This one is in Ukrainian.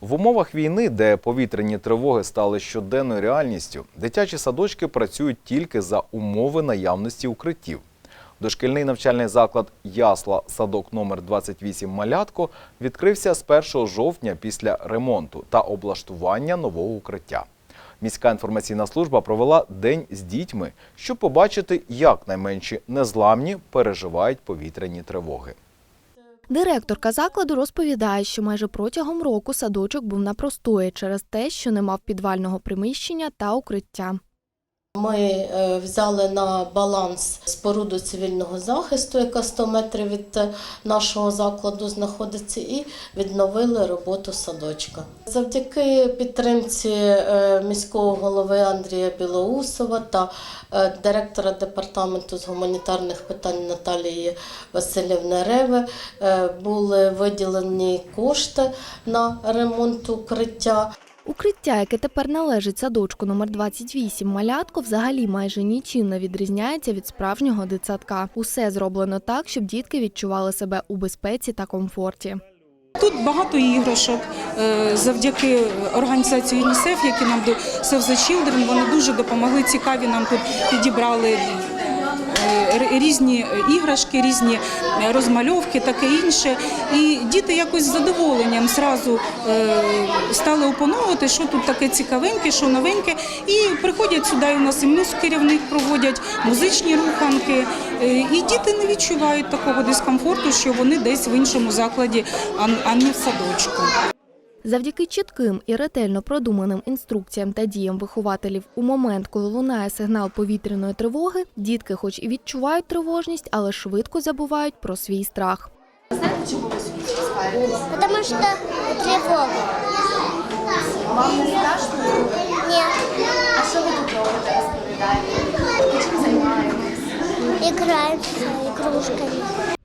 В умовах війни, де повітряні тривоги стали щоденною реальністю, дитячі садочки працюють тільки за умови наявності укриттів. Дошкільний навчальний заклад Ясла садок номер 28 Малятко відкрився з 1 жовтня після ремонту та облаштування нового укриття. Міська інформаційна служба провела день з дітьми, щоб побачити, як найменші незламні переживають повітряні тривоги. Директорка закладу розповідає, що майже протягом року садочок був на простої через те, що не мав підвального приміщення та укриття. Ми е, взяли на баланс споруду цивільного захисту, яка 100 метрів від е, нашого закладу знаходиться, і відновили роботу садочка. Завдяки підтримці е, міського голови Андрія Білоусова та директора департаменту з гуманітарних питань Наталії Васильівни Реви були виділені кошти на ремонт укриття. Укриття, яке тепер належить садочку номер 28 Малятко, взагалі майже нічим не відрізняється від справжнього дитсадка. Усе зроблено так, щоб дітки відчували себе у безпеці та комфорті. Тут багато іграшок е, завдяки організації ЮНІСЕФ, які нам до Save the Children, вони дуже допомогли. Цікаві нам тут підібрали е, різні іграшки, різні розмальовки, таке інше. І діти якось з задоволенням зразу е, стали опановувати, що тут таке цікавеньке, що новеньке. І приходять сюди. і У нас і керівник проводять музичні руханки. Е, І діти не відчувають такого дискомфорту, що вони десь в іншому закладі, а не в садочку. Завдяки чітким і ретельно продуманим інструкціям та діям вихователів у момент, коли лунає сигнал повітряної тривоги, дітки, хоч і відчувають тривожність, але швидко забувають про свій страх. Потому что тревога. Вам не страшно? Нет, А що ви тут робите, розповідаєте? Чим займаєтесь? играем с игрушками.